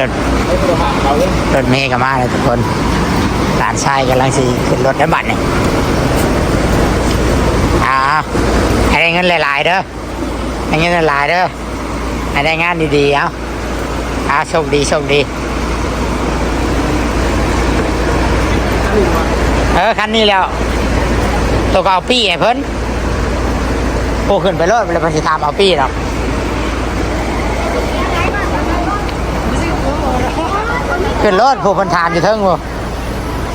รถรถเมย์ก็มาเลยทุกคนหลานชายกำลังสิขึ้นรถแล้วบัตรเนี่ยอ่าให้ได้เงินหลาย ๆ เด้อให้เงินหลายๆเด้อให้ได้งานดีๆ เอาอ่าโชคดีโชคดี เออ คันนี้แล้ว ตัวก็เอาปี้ให้เพิ่นโอ้ขึ้นไปรถเลยพันธิธามเอาปี้หรอก ขึ้นรถผู้พันธามอยู่เทิงบ่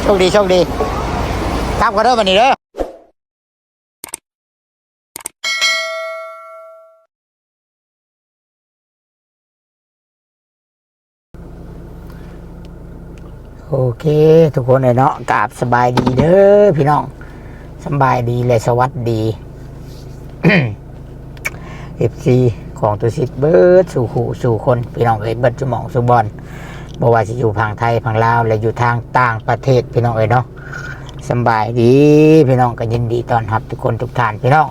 โชคดีโชคดีกลับกันเด้อวันนี้เด้อโอเค ทุกคนเลยเนาะกราบสบายดีเด้อพี่น้องสบายดีเลยสวัสดีเอฟซีของตัวซิดเบิร์ดสู่ขู่สู่คน พี่น้องเอ้ยเบิร์ดจมองสุบอล บ่ว่าจะอยู่พังไทยพังลาวและอยู่ทางต่างประเทศพี่น้องเอ้ยเนาะสบายดีพี่น้องก็ยินดีต้อนรับทุกคนทุกท่านพี่น้อง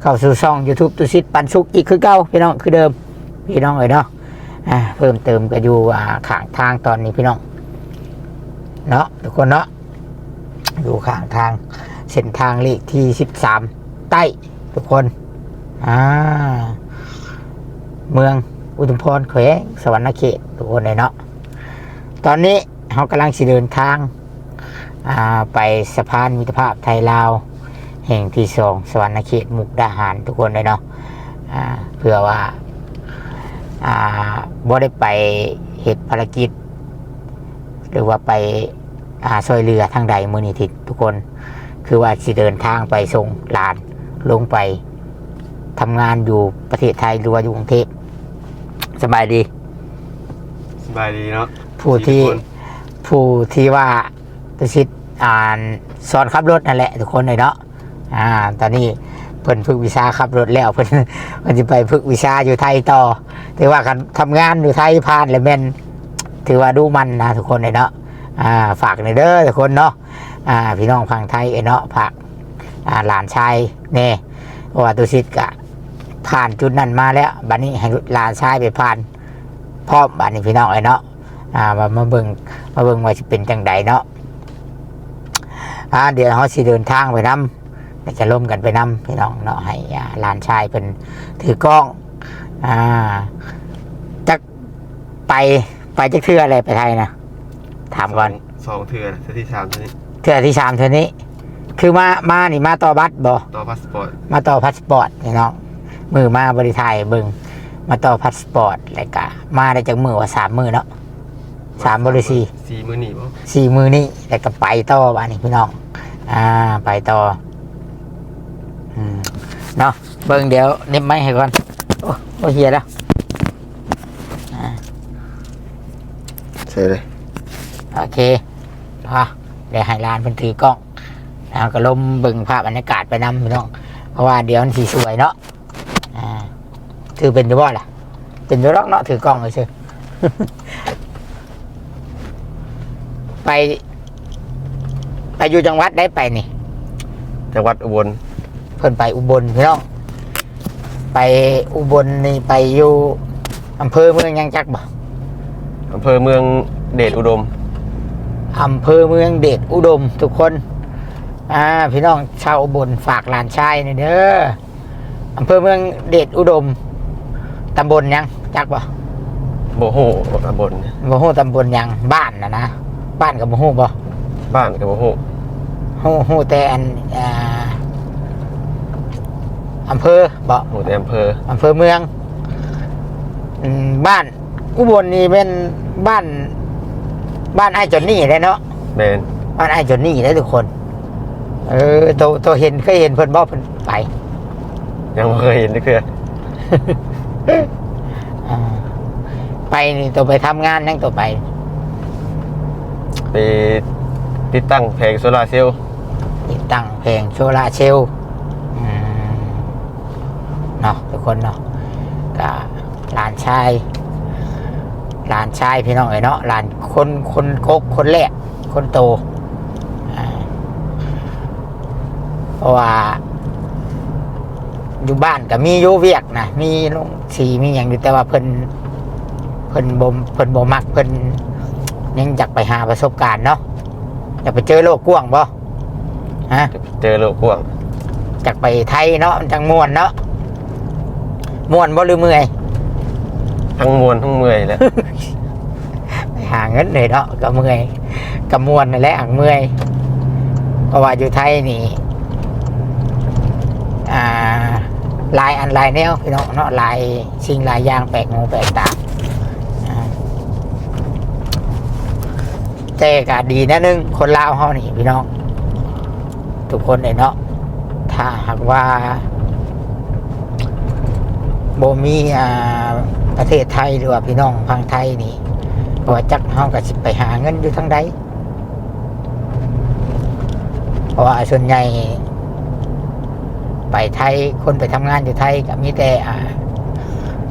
เข้าสู่ช่อง YouTube ตัวซิดปันสุกอีกคือเก่าพี่น้องคือเดิมพี่น้องเอ้ยเนาะเพิ่มเติมก็อยู่ข้างทางตอนนี้พี่น้องเนาะทุกคนเนาะอยู่ข้างทางเส้นทางเลขที่สิบสามใต้ทุกคนอ่าเมืองอุทุมพรแขวงสวรรณเขตทุกคนเลยเนาะ ตอนนี้เรากำลังสิเดินทางาไปสะพานมิตรภาพไทยลาว แห่งที่สองสวรรณเขตมุกดาหารทุกคนเลยเนาะเพื่อว่าบ่ได้ไปเหตุภารกิจ หรือว่าไปาซอยเรือทางใดมือนิทิศทุกคน คือว่าสิเดินทางไปส่งหลานลงไปทำงานอยู่ประเทศไทยหรือว่าอยู่กรุงเทพสบายดี สบายดีเนาะ ผู้ที่สี่คน ผู้ที่ว่าตุชิตอ่านสอนขับรถนั่นแหละทุกคนเลยเนาะอ่า ตอนนี้เพิ่นฝึกวิชาขับรถแล้วเพิ่นเพิ่นจะไปฝึกวิชาอยู่ไทยต่อถือว่าการทำงานอยู่ไทยผ่านเลยแม่นถือว่าดูมันนะทุกคนเลยเนาะอ่าฝากในอยเด้อทุกคนเนาะอ่าพี่น้องพังไทยเอ้ยเนาะฝากอ่าหลานชายแน่เพราะว่าตุชิตกะ ผ่านจุดนั้นมาแล้วบัดนี้ให้หลานชายไปผ่าน พร้อมบัดนี้พี่น้องเอ้ยเนาะ อ่ามามาเบิ่งมาเบิ่งว่าจะเป็นจังใดเนาะอ่าเดี๋ยวเขาสิเดินทางไปนำเดี๋ยวจะล่มกันไปนำพี่น้องเนาะให้อ่าหลานชายเป็นถือกล้อง อ่าจักไปไปจักเทื่ออะไรไปไทยนะถามก่อนสองเถื่อนเทื่อที่สามเทื่อนี้เทื่อที่สามเทื่อนี้ คือมามานี่มาต่อบัตรบ่ต่อพาสปอร์ตมาต่อพาสปอร์ตพี่น้องมือมาบริไทยเบิ่งมาต่อพาสปอร์ตแล้วก็มาได้จากมือว่าสามมือเนาะ สามบริสี่สี่มือหนีบ่สี่มือนี่แล้วก็ไปต่อบ้านนี้พี่น้อง อ่า ไปต่ออืมเนาะเบิ่งเดี๋ยวเน็บไม้ให้ก่อน โอ้โอ้เฮียแล้วใช่เลยโอเคพอเดี๋ยวให้ร้านเพิ่นถือกล้องแล้วก็ลมเบิ่งภาพบรรยากาศไปนำพี่น้อง เพราะว่าเดี๋ยวมันสีสวยเนาะอ่าถือเป็นอยู่บ่ล่ะ เป็นอยู่หรอกเนาะถือกล้องเลยเชื่อ ไป ไปอยู่จังหวัดได้ไปนี่จังหวัดอุบลเพิ่นไปอุบลพี่น้องไปอุบลนี่ไปอยู่อำเภอเมืองยังจักบ่อำเภอเมืองเดชอุดมอำเภอเมืองเดชอุดม ทุกคน อ่า พี่น้องชาวอุบลฝากหลานชายหนี่อยเด้ออำเภอเมืองเดชอุดมตำบลยังจักบ่โบโหตำบลบ่ฮู้ตำบลยังบ้านนะนะ บ้านกับบ่ฮู้บ่บ้านกับโบโหฮู้ฮู้แต่อันอ่าอำเภอบ่โหแต่อำเภออำเภอเมืองอืมบ้านอุบลนี่เป็นบ้าน บ้านไอ้จอนนี่เลยเนาะแมนบ้านไอ้จอนนี่เลยทุกคน เออตัวตัวเห็นเคยเห็นเพิ่นบ่เพิ่นไป ยังไม่เคยเห็นเลยคืออ่าไปนี่ตัวไปทำงานยังตัวไป ไปติดตั้งแผงโซลาร์เซลล์ติดตั้งเพลงโซลาร์เซลล์เนาะทุกคนเนาะก็หลานชายหลานชายพี่น้องเอ๋ยเนาะหลานคนคนกกคนแรกคนโตเพราะว่าอยู่บ้านก็มีอยู่เวียกนะมีลงสีมีอย่างอยู่แต่ว่าเพิ่นเพิ่นพิ่นบ่เพิ่นบ่มักเพิ่น ยังอยากไปหาประสบการณ์เนาะอยากไปเจอโลกกว้างบ่ฮะเจอโลกกว้างอยากไปไทยเนาะมันจังม่วนเนาะม่วนบ่หรือเมื่อยทั้งมวลทั้งเมื่อยแหล้วไปหาเงินเลยเนาะก็เมื่อยก็ม่วนนั่นแหละอังเมื่อยเพราะว่าอยู่ไทยนี่อ่าหลายอันหลายแนวพี่น้องเนาะหลายสิ่งหลายอย่างแปลกหูแปลกตาอ่า แต่ก็ดีนะนึงคนลาวเฮานี่พี่น้อง ทุกคนเลยเนาะถ้าหากว่าโบมีอ่าประเทศไทยหรือว่าพี่น้องพังไทยนี่ว่าจักเฮาก็สิไปหาเงินอยู่ทางใดเพราะว่าส่วนใหญ่ไปไทยคนไปทำงานอยู่ไทยก็มีแต่อ่า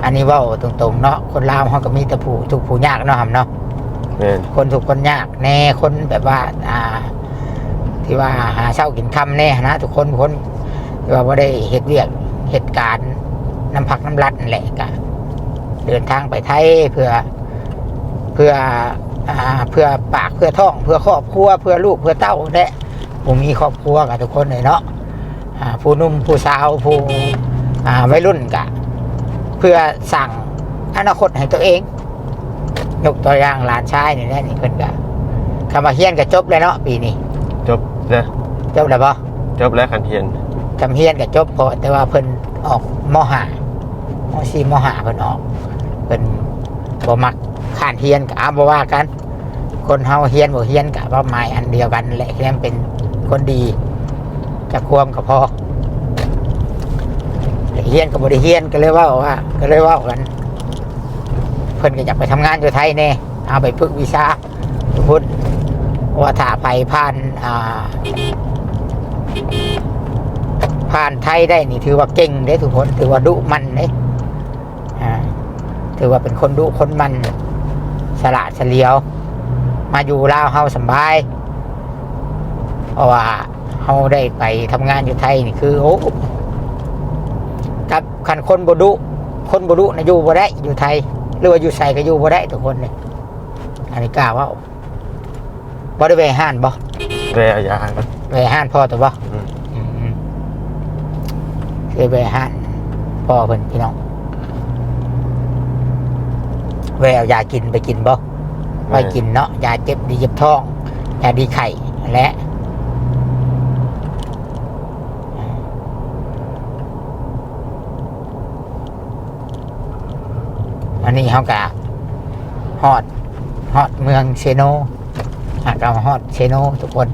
อันนี้เว่าตรงๆเนาะคนลาวเขาก็มีแต่ผู้ทุกผู้ยากเนาะครับเนาะ แม่น คนทุกข์คนยากแน่คนแบบว่า อ่า ที่ว่าหาเช้ากินค่ำแน่นะทุกคนคนที่ว่าไม่ได้เหตุเวียกเหตุการณ์น้ำพักน้ำรัดนั่นแหละก็เดินทางไปไทยเพื่อเพื่ออ่าเพื่อปากเพื่อท้อง เพื่อครอบครัวเพื่อลูกเพื่อเต้าและผมมีครอบครัวกับทุกคนเลยเนาะอ่าผู้หนุ่มผู้สาวผู้อ่าวัยรุ่นกะ เพื่อสั่งอนาคตให้ตัวเอง ยกตัวอย่างหลานชายนี่แหละนี่เพิ่นกะคำว่าเฮียนก็จบเลยเนาะปีนี้จบแล้วจบแล้วปะจบแล้วคันเทียนคำเฮียนก็จบพอแต่ว่าเพิ่นออกมห้ามสี่มห้าเพิ่นออกเพิ่นบ่มักขานเฮียนกะอาบ่ว่ากัน คนเฮาเฮียนบ่เฮียนกะว่าหมายอันเดียวกันแหละแค่นั้นเป็นคนดีจะควมก็พอเฮียนกับบริเฮียนก็เลยเว่าว่าก็เลยเว่ากันเพิ่นก็อยากไปทำงานอยู่ไทยแน่เอาไปฝึกวีซ่าทุกคนว่าถ้าไปผ่านอ่าผ่านไทยได้นี่ถือว่าเก่งเด้ทุกคนถือว่าดุมันเด้ถือว่าเป็นคนดุคนมันสละเฉลียว มาอยู่ลาวเฮาสบายเพราะว่าเฮาได้ไปทำงานอยู่ไทยนี่คือโอ้กับคันคนบดุคนบดุนะอยู่บ่ได้อยู่ไทย รือว่าอยู่ใส่ก็อยู่บ่ได้ทุกคนเลยอันนี้กล้าเว่าบ่ได้ไปห้านบ่แวะยาก่อนไปห้านพ่อตัวบ่อืม อืมเคยไปห้านพ่อเพิ่นพี่น้องแวเอายากินไปกินบ่ ไปกินเนาะยาเจ็บดีเจ็บท้องยาดีไข่และ นนี้เขากะฮอดฮอดเมืองเซโนหากเราฮอดเซโนทุกคน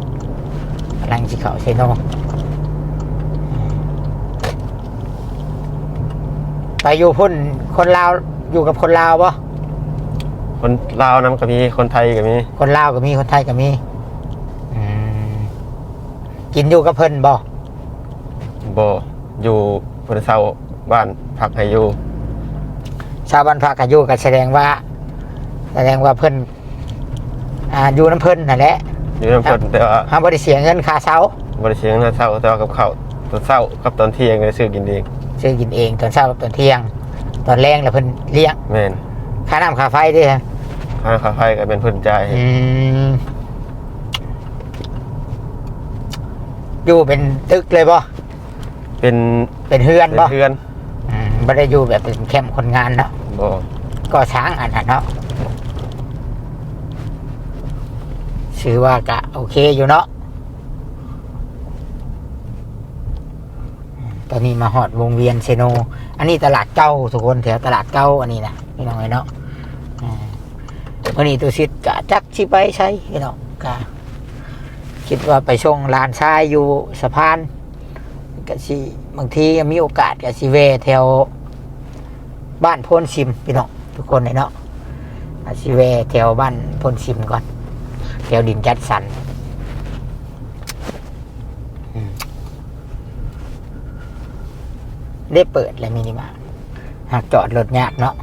กำลังสิเขาเซโนไปอยู่พุ่นคนลาวอยู่กับคนลาวปะคนลาวนํก็มีคนไทยก็มี คนลาวก็มีคนไทยก็มีอืมกินอยู่กับเพิ่นบ่บ่อยู่เพิ่นเซาบ้านพักให้อยู่ ชาวบ้านพระกอยู่ก็แสดงว่า แสดงว่าเพิ่นอ่าอยู่น้ำเพิ่นนั่นแหละอยู่นำเพิ่นแต่ว่าห้ามบริเสียเงินค่าเช้าบ่ได้เสียเงินเช้าแต่ว่ากับข้าวตอนเช้ากับตอนเที่ยงก็ซื้อกินเองซื้อกินเองตอนเช้ากับตอนเที่ยง ตอนแรงแล้วเพิ่นเลี้ยงแม่นค่าน้ำค่าไฟด้วยฮะค่าค่าไฟก็เป็นเพิ่นจ่ายให้อืมอยู่เป็นตึกเลยบ่เป็นเป็นเฮือนเป็นบ่เพื่อนอืมไม่ได้อยู่แบบเป็นแคมป์คนงานเนาะ บ่ก็ช้างอันนั้นเนาะชื่อว่ากะโอเคอยู่เนาะตอนนี้มาหอดวงเวียนเซโน อันนี้ตลาดเก้าทุกคนแถวตลาดเก้าอันนี้นะพี่น้องเนาะวันนี้ตัวชิดกะจักชิไปใช้พี่น้องกะคิดว่าไปส่งลานชายอยู่สะพานกะสิบางทีมีโอกาสกะสิเวแถว บ้านโพนชิมพี่น้องทุกคนเลยเนาะอาชิเวแถวบ้านโพนชิมก่อนแถวดินจัดสรรได้เปิดแล้วมินิมาร์หากจอดรถยากเนาะ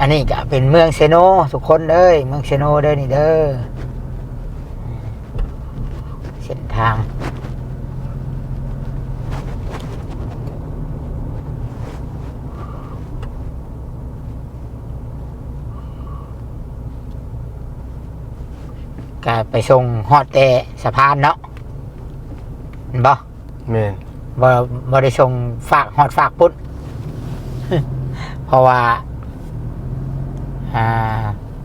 อันนี้ก็เป็นเมืองเซโนทุกคนเด้ยเมืองเซโนเด้อนี่เด้อเส้นทาง ก็ไปส่งฮอดแต่สะพานเนาะเห็นบ่แม่นบ่บ่ได้ส่งฝากฮอดฝากปุ๊ดเพราะว่า อ่า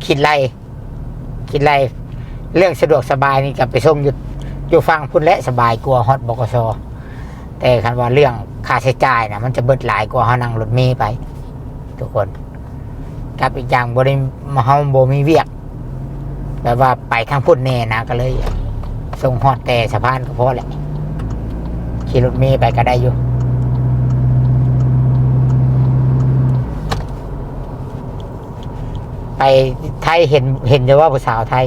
คิดไรคิดไรเรื่องสะดวกสบายนี่กับไปส่งอยู่อยู่ฟังพุ่นและสบายกว่าฮอดบกสแต่คันว่าเรื่องค่าใช้จ่ายนะมันจะเบิดหลายกว่าเฮานั่งรถเมล์ไป ทุกคนกับอีกอย่างบ่ได้มาเฮาบ่มีเวียก แบบว่าไปทางพุ่นแน่นะก็เลยส่งฮอดแต่สะพานก็พอแหละขี่รถเมล์ไปก็ได้อยู่ไปไทยเห็นเห็นจะว่าผู้สาวไทย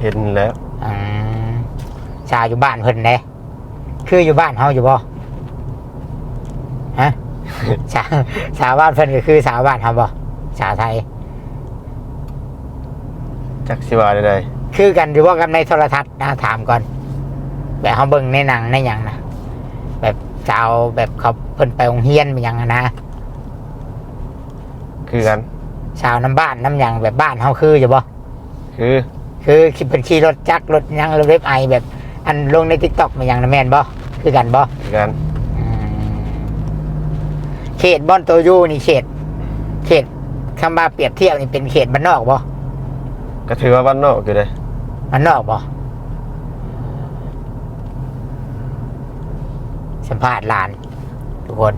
เห็นแล้วอืมสาวอยู่บ้านเพิ่นเด้คืออยู่บ้านเฮาอยู่บ่ฮะสาวสาวบ้านเพิ่นก็คือสาวบ้านเฮาบ่สาวไทย จักสิว่าได้คือกันอยู่ว่ากันในโทรทัศน์นะถามก่อน แบบเขาเบิ่งในหนังในหยังนะแบบสาวแบบเขาเพิ่นไปโรงเรียนเป็นหยังอะนะคือกันสาวน้ำบ้านน้ำหยังแบบบ้านเฮาคืออยู่บ่คือคือขี่เป็นขี่รถจักรรถหยังรถเว็บไอแบบ อันลงในทิกตอกมันหยังนะแม่นบ่คือกันบ่คือกันอืมเขตบ้านโตอยูนี่เขต เขตคำว่าเปรียบเทียบนี่เป็นเขตบ้านนอกบ่ ก็ถือว่าบ้านนอกอยู่เลยบ้านนอกบ่สัมภาษณ์หลาน ทุกคน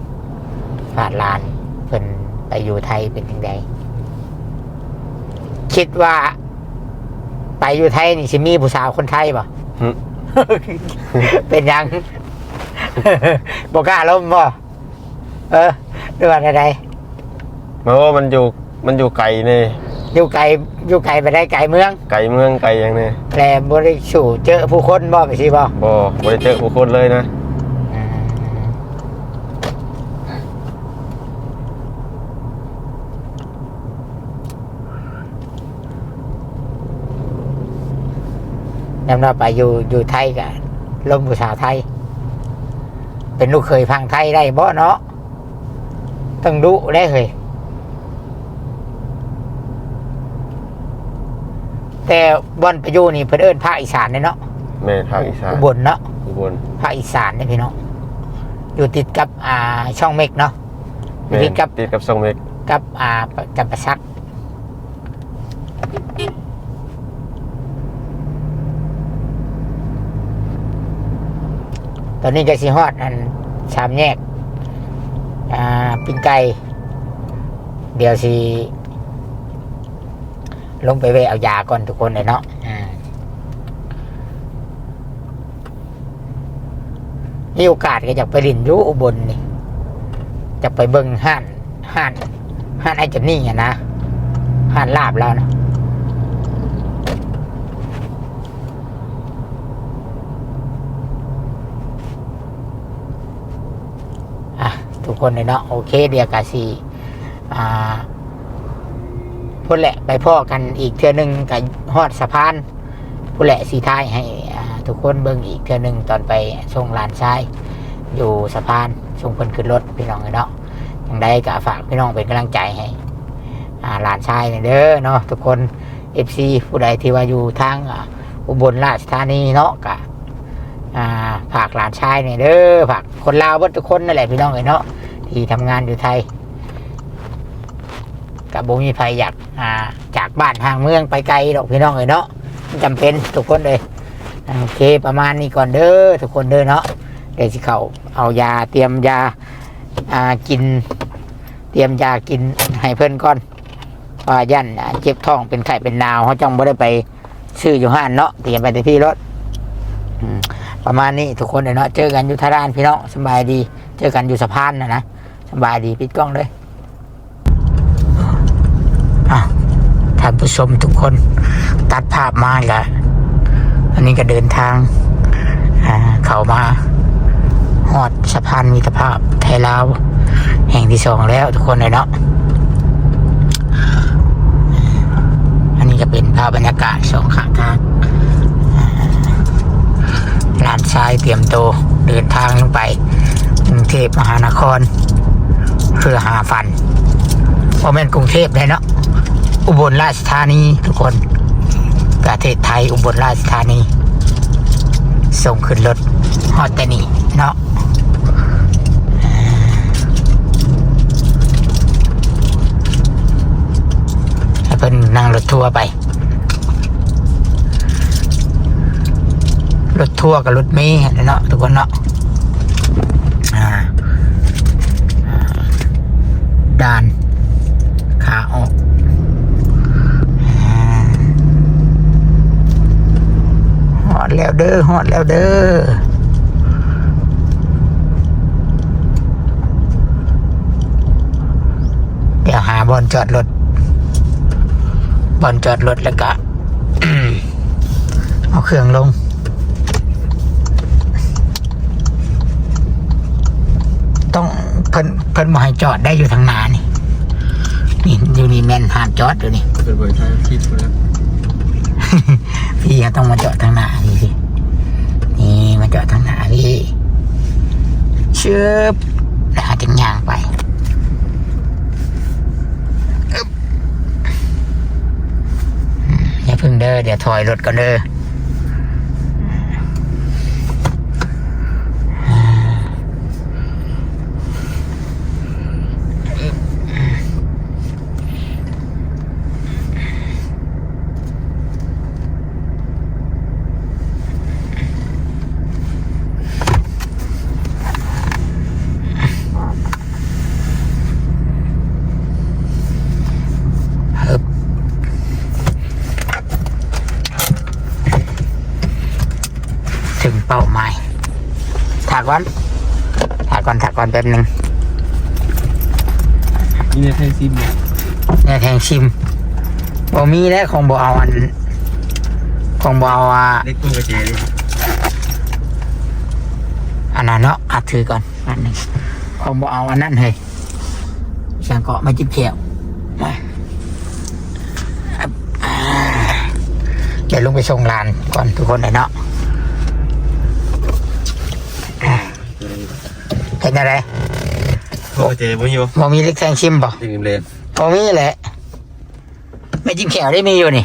สัมภาษณ์หลานเพิ่นไปอยู่ไทยเป็นยังไงคิดว่า ไปอยู่ไทยนี่สิมีผู้สาวคนไทยบ่ หึ เป็นหยังบกล้าล้มบ่เออเรื่องอะไร มาว่ามันอยู่มันอยู่ไกลนี่ อยู่ไกลอยู่ไกลไปได้ไกลเมือง ไกลเมืองไกลอย่างนี้แต่บริสูเจอผู้คนบ่ไปสิบ่บ่บ่ได้เจอผู้คนเลยนะอืมนำเราไปอยู่อยู่ไทยกันลมผู้สาวไทย เป็นลูกเคยพังไทยได้บ่เนาะต้องดุได้เคย แต่บอนไปอยู่นี่เพิ่นเอิ้นภาคอีสานเนี่ยเนาะแม่นภาคอีสานอุบลเนาะอุบลภาคอีสานเนี่ยพี่น้องอยู่ติดกับอ่าช่องเมกเนาะอแม่ยู่ติดนกับติดกับทรงเมกกับอ่าจำปาสักตอนนี้ก็สิฮอดอันชามแยก อ่าปิ้งไก่เดี๋ยวสิ ลงไปเวะเอายาก่อนทุกคนเลยเนาะอืมมีโอกาสก็อยากไปรินอยุอุบลนี่จะไปเบิ่งห้านห้านห้านไอ้เจนนี่อะนะห้านลาบแล้วนะอะทุกคนเลยเนาะโอเคเดียกาสีอ่า พุ่นแหละไปพ่อกันอีกเทือหนึ่งกับฮอดสะพานพุ่นแหละสีท้ายให้ทุกคนเบิ่งอีกเทือหนึ่งตอนไปส่งลานชาย อยู่สะพานส่งเพิ่นขึ้นรถพี่น้องเนาะอย่างใดก็ฝากพี่น้องเป็นกำลังใจให้หลานชายเนี่ยเด้อเนาะทุกคนเอฟซีผู้ใดที่ว่าอยู่ทางอุบลราชธานีเนาะกะฝากหลานชายเนี่ยเด้อฝากคนลาวทุกคนนั่นแหละพี่น้องเอ้ยเนาะที่ทำงานอยู่ไทย กับบุมีภัยอยากอ่าจากบ้านห่างเมืองไปไกลดอกพี่น้องเลยเนาะจำเป็นทุกคนเลยโอเคประมาณนี้ก่อนเด้อทุกคนเด้อเนาะเดี๋ยวสิเขาเอายาเตรียมยาอ่ากิน เตรียมยากินให้เพื่อนก่อนว่ายันเจ็บท้องเป็นไข้เป็นนาวเขาจังไม่ได้ไปซื้ออยู่ห้านเนาะเตรียมไปแต่ที่รถประมาณนี้ทุกคนเลยเนาะเจอกันอยู่ทารานพี่น้องสบายดี เจอกันอยู่สะพานนะนะสบายดีปิดกล้องเลย ท่านผู้ชมทุกคนตัดภาพมาแล้วอันนี้ก็เดินทางอ่าเข้ามาหอดสะพานมิตรภาพไทยลาว แห่งที่สองแล้วทุกคนเลยเนาะอันนี้ก็เป็นภาพบรรยากาศสองข้างทางลานทรายเตรียมตัวเดินทางลงไปกรุงเทพมหานคร เพื่อหาฟัน ว่าเป็นกรุงเทพเลยเนาะอุบลราชธานีทุกคน ประเทศไทยอุบลราชธานี ส่งขึ้นรถฮอตแต่นี่เนาะให้เพิ่นนั่งรถทัวร์ไป รถทัวร์กับรถเมล์เนาะทุกคนเนาะอ่าอ่าด่าน ขาออกอ่าฮอดแล้วเด้อฮอดแล้วเด้อเดี๋ยวหาบอลจอดรถบอลจอดรถแล้วก็เอาเครื่องลงต้องเพิ่นเพิ่นบ่ให้จอดได้อยู่ทางนานี่ นี่อยู่นี่แม่นห้ามจอดอยู่นี่เป็นเบอร์ไทยคิดคนละพี่ก็ต้องมาจอดทางหน้านี่สินี่มาจอดทางหน้าพี่เชือบแล้วจึงย่างไปอึ๊บอืมอย่าเพึ่งเด้อเดี๋ยวถอยรถก่อนเด้อาหมายถากก่อนถากก่อนถากก่อนแป๊บหนึงนี่ในไทยซิมเนี่ยแน่แทงชิมบ่มีแล้วของบ่เอาอันของบ่เอาอะเล็กกุ้งกระเจนี่อันนั้นเนาะอัดถือก่อนอันหนึงของบ่เอาอันนั้นเฮ้ยช่างเกาะมาจิบเขียวมาอ่าเดี๋ยวลงไปส่งลานก่อนทุกคนเลยเนาะ เห็นอะไรกุ้งกระเจบ่อยู่บ่มีเล็กแทงชิมบ่ยิงเลนบ่มีแหละ ไม่จิ้มแขวได้มีอยู่นี่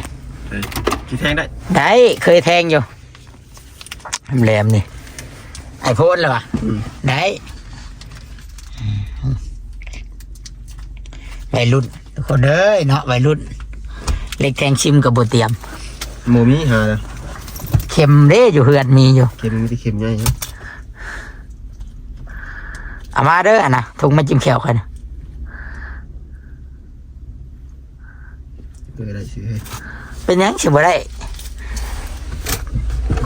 คิดแทงได้ ได้เคยแทงอยู่แหลมนี่ไอโพนเลยวะได้วัยรุ่นทุกคนเอ้ยเนาะวัยรุ่น เล็กแทงชิมกับบเตรียมโมมีหานะเข็มเด้อยู่เฮือนมีอยู่เค็มมีที่เค็มใหญ่ครับ เอามาเด้ออะนะถุงมาจิ้มแขวกันเปิดอะไรซื้อให้เป็นหยังสิบ่ได้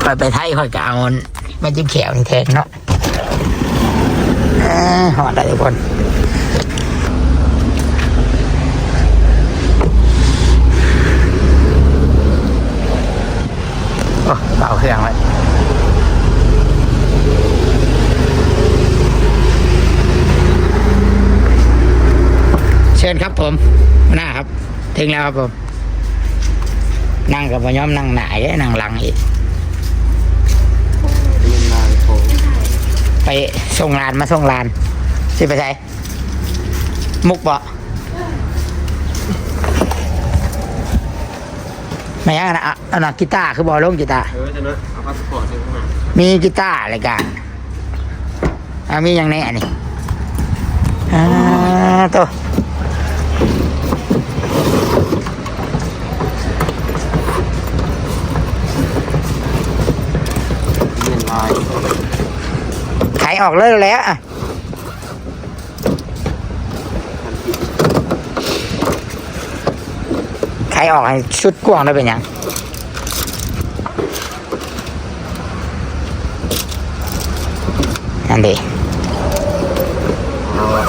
ค่อยไปไทยค่อยกเอามาจิ้มแขวนี่แทงเนาะเอ้ยหอดได้ทุกคน โอ้เบาเครื่องไว้เชิญครับผมหน้าครับ ถึงแล้วครับผม นั่งกับพยอมนั่งหนาเด้นั่งหลังอีกไปส่งลานมาส่งลานสิไปใส่มุกบ่ไม่ยังนะอะเอาหนักกีตาร์คือบอลลงกีตาร์เออจะนะเอาพาสปอร์ตมามีกีตาร์อะไรกันอามีอย่างแนี้อันนี้อ่าตัว ออกเลยแล้วอะใครออกให้ชุดกว้างได้เป็นยังนั่นดีเอาอะ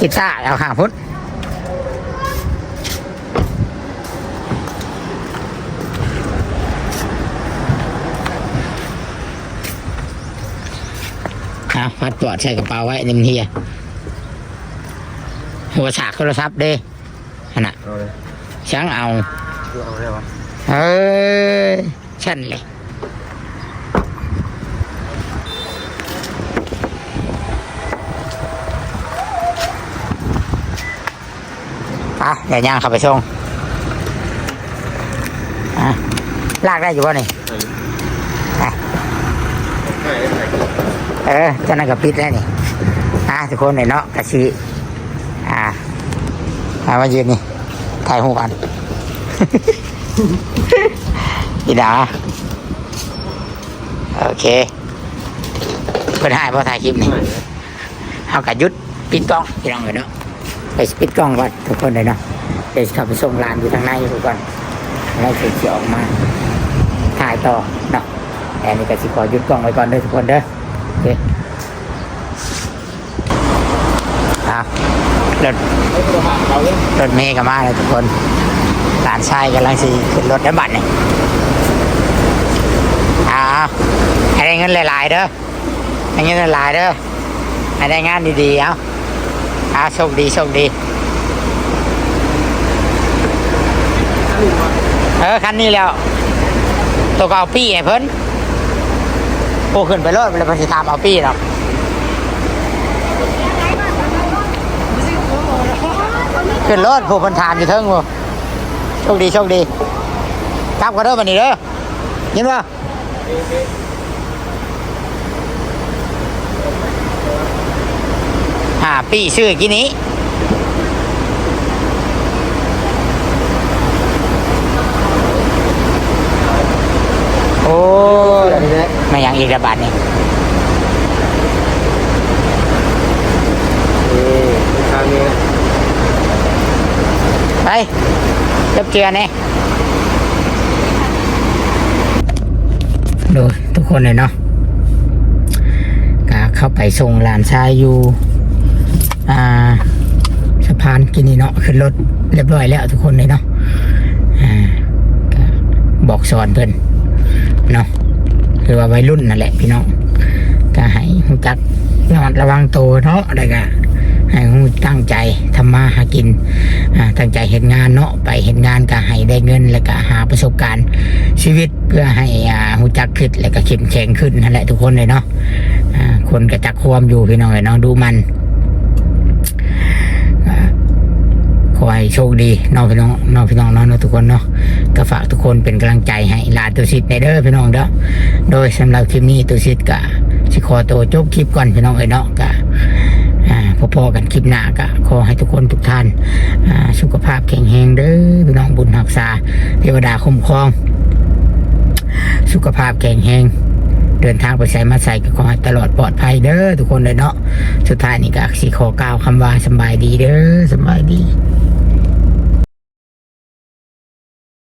กีตาร์เอาข้างพุทธเอาพัดปอดใส่กระเป๋าไว้นี่มันเฮียหัวฉากโทรศัพท์เด้ขนาดเอาเลยช้างเอา เอาเลยวะเอ้ยฉันเลย อะเดี๋ยวย่างเข้าไปส่งอะลากได้อยู่ป่ะนี่อะเออเจ้านั่นกับปิดแล้วนี่อะทุกคนเนี่ยเนาะกระชีอ่ามามายืนนี่ถ่ายหูกัน อีดาโอเคเพิ่นให้พอถ่ายคลิปนี่เอากระยุดปิดกล้องพี่น้องเลยเนาะ ไปปิดกล้องก่อนทุกคนเลยนะเดี๋ยวจะเข้าไปส่งร้านอยู่ทางในทุกคนแล้วเสร็จะออกมาถ่ายต่อเนาะแต่อันนี้ก็สิขอหยุดกล้องไว้ก่อนเด้อทุกคนเด้อโอเคอะรถเราเลยรถเมย์ก็มาเลยทุกคนหลานชายกำลังสิขึ้นรถได้บัตรเนี่ยอ้าวให้ได้เงินหลายๆเด้อให้เงินหลายๆเด้อให้ได้งานดีๆเอา อ้าโชคดีโชคดี เออ คันนี้แล้ว ตัวก็เอาปี้ให้เพิ่นโอ้ขึ้นไปรถไปเลยเพนสิถามเอาปี้หรอกขึ้นรถผู้คนถามอยู่เทิงบ่โชคดีโชคดีกลับกันเด้อบันนี้เด้อยินว่าหา ปี้ชื่อกี้นี้โอ้ยมาอย่างอีกระบาดนี่ทางนี้ไปเก็บเกียร์นี่ดูทุกคนเลยเนาะก็เข้าไปส่งหลานชายอยู่ อ่าสะพานกินนี่เนาะขึ้นรถเรียบร้อยแล้วทุกคนเลยเนาะอ่าบอกสอนเพิ่นเนาะคือว่าวัยรุ่นนั่นแหละพี่น้องก็ให้หูจักระมัดระวังตัวเนาะอะไรก็ให้หูตั้งใจทำมาหากินอ่าตั้งใจเห็นงานเนาะไปเห็นงานก็ให้ได้เงิน แล้วก็หาประสบการณ์ชีวิตเพื่อให้อ่าหูจักขึ้นแล้วก็เข้มแข็งขึ้นนั่นแหละทุกคนเลยเนาะอ่าคนก็จักความอยู่พี่น้องเลยเนาะดูมัน ขอให้โชคดีน้องพี่น้องน้องพี่น้องนาะเนาะทุกคนเนาะก็ฝากทุกคนเป็นกำลังใจให้ลาตุสิทธิ์ในเด้อพี่น้องเด้อโดยสำหรับคลิปนี้ตุสิทธิ์ก็สิขอตัวจบคลิปก่อนพี่น้องเอ้ยเนาะก็อ่าพอๆกันคลิปหน้าก็ขอให้ทุกคนทุกท่านสุขภาพแข็งแรงเด้อพี่น้องบุญรักษาเทวดาคุ้มครอง สุขภาพแข็งแรง เดินทางไปใส่มาใส่ก็ขอให้ตลอดปลอดภัยเด้อทุกคนเลยเนาะสุดท้ายนี่ก็สิขอกล่าวคำว่าสบายดีเด้อสบายดี